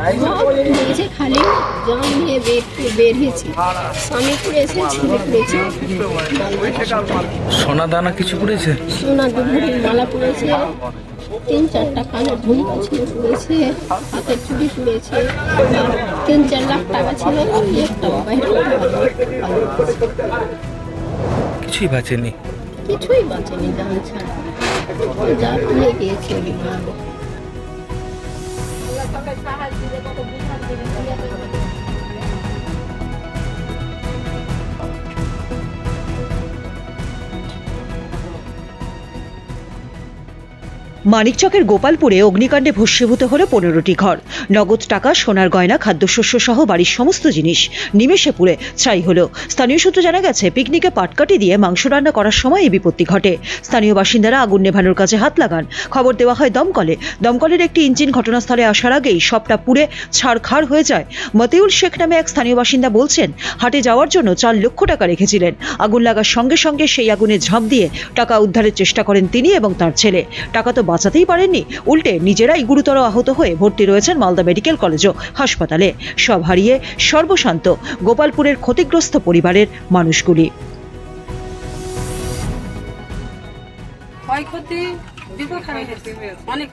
খালি জল নিয়ে বের বেরিয়েছে। সোনা দানা কিছু পড়েছে সোনা দুভুরির মালা পুড়েছে তিন চারটা ঝুমকা ছিল পুড়েছে হাতের চুড়ি পুড়েছে তিন চার লাখ টাকা ছিল। একটা কিছুই বাঁচেনি। কিছুই বাঁচেনি জান ছাড়া যা পুড়ে গিয়েছে fica esbarradinha quando eu brinco মানিকচকের গোপালপুরে অগ্নিকাণ্ডে ভস্মীভূত হল পনেরোটি ঘর। নগদ টাকা, সোনার গয়না খাদ্যশস্য সহ বাড়ির সমস্ত জিনিস নিমেষে পুড়ে ছাই হলো। স্থানীয় সূত্রে জানা গেছে, পিকনিকে পাটকাটি দিয়ে মাংস রান্না করার সময় এই বিপত্তি ঘটে। স্থানীয় বাসিন্দারা আগুন নেভানোর কাছে হাত লাগান। খবর দেওয়া হয় দমকলে। দমকলের একটি ইঞ্জিন ঘটনাস্থলে আসার আগেই সবটা পুড়ে ছাড়খাড় হয়ে যায়। মতিউল শেখ নামে এক স্থানীয় বাসিন্দা বলছেন, হাটে যাওয়ার জন্য চার লক্ষ টাকা রেখেছিলেন। আগুন লাগার সঙ্গে সঙ্গে সেই আগুনে ঝাঁপ দিয়ে টাকা উদ্ধারের চেষ্টা করেন তিনি এবং তার ছেলে। টাকা তো বাঁচাতেই পারেননি। উল্টে নিজেরাই গুরুতর আহত হয়ে ভর্তি রয়েছেন মালদা মেডিকেল কলেজ ও হাসপাতালে। সব হারিয়ে সর্বশান্ত গোপালপুরের ক্ষতিগ্রস্ত পরিবারের মানুষগুলি। ক্ষয়ক্ষতি বিপদ অনেক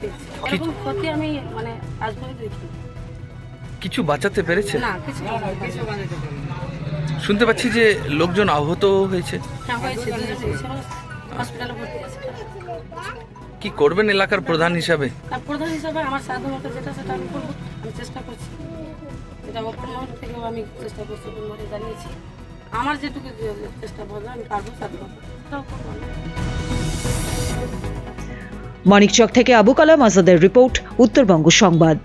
এরকম ক্ষতি আমি মানে আজ কিছু বাঁচাতে পেরেছে? না কিছু কিছু শুনতে পাচ্ছি যে লোকজন আহত হয়েছে। হ্যাঁ হয়েছে। হসপিটালে ভর্তি আছে কি করবেন এলাকার প্রধান হিসাবে? প্রধান হিসাবে আমার সাধ্যমতো যেটা সেটা আমি করব আমি চেষ্টা করছি। এটা অপর মহল থেকেও আমি চেষ্টা করছি মনে জানিয়েছি। আমার যেটুকু চেষ্টা করব আমি পারব সাধ্যমতো। সেটাও করব মানিকচক থেকে আবু কালাম আজাদের রিপোর্ট উত্তরবঙ্গ সংবাদ।